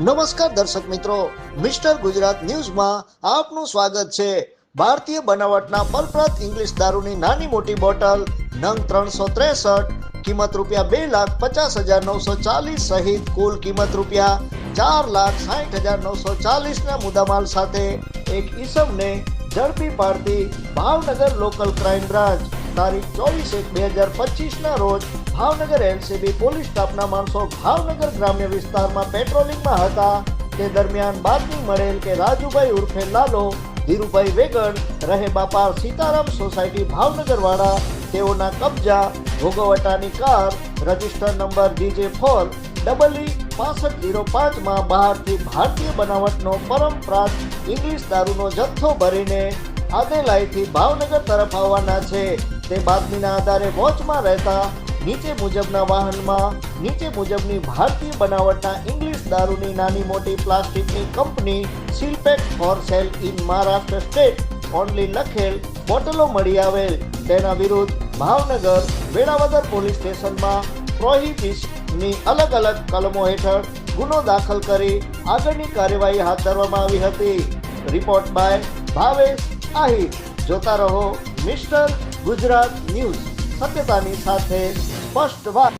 નમસ્કાર દર્શક મિત્રો, મિસ્ટર ગુજરાત ન્યૂઝમાં આપનું સ્વાગત છે. ભારતીય બનાવટના પલપ્રત ઇંગ્લિશ દારૂની નાની મોટી બોટલ, નંગ ત્રણસો ત્રેસઠ, કિંમત રૂપિયા બે લાખ પચાસ હજાર નવસો ચાલીસ સહિત કુલ કિંમત રૂપિયા ચાર લાખ સાઠ હજાર નવસો ચાલીસના મુદ્દામાલ સાથે એક ઈસમને ઝડપી પાડતી ભાવનગર લોકલ ક્રાઇમ બ્રાન્ચ. તારીખ ચોવીસ એક બે હજાર પચીસના રોજ ભાવનગર એલસીબી પોલીસ સ્ટાફના માણસો ભાવનગર ગ્રામ્ય વિસ્તારમાં પેટ્રોલિંગમાં હતા. તે દરમિયાન બાતમી મળેલ કે રાજુભાઈ ઉર્ફે લાલો, ધીરુભાઈ વેગડ રહે બાપા સીતારામ સોસાયટી ભાવનગર વાળા તેઓના કબજા, ભોગવટાની car, register number DJ four, double E પાસઠ જીરો પાંચમાં બહારથી ભારતીય બનાવટનો પરંપરાત ઇંગ્લિશ દારૂનો જથ્થો ભરીને આદેલાઈથી ભાવનગર તરફ આવવાના છે. તે બાતમીના આધારે વોચમાં રહેતા, નીચે મુજબના વાહનમાં, નીચે મુજબની ભારતીય બનાવટના ઇંગ્લિશ દારૂની નાની મોટી પ્લાસ્ટિકની company seal pack for sale in Maharashtra state only લખેલ બોટલો મળી આવેલ. તેના વિરુદ્ધ ભાવનગર વેળાવદર પોલીસ સ્ટેશનમાં પ્રોહિબિશની અલગ અલગ કલમો હેઠળ ગુનો દાખલ કરી આગળની કાર્યવાહી હાથ ધરવામાં આવી હતી. Report by Bhavesh Ahir. જોતા રહો મિસ્ટર ગુજરાત ન્યૂઝ સત્યતાની સાથે સ્પષ્ટ વાત.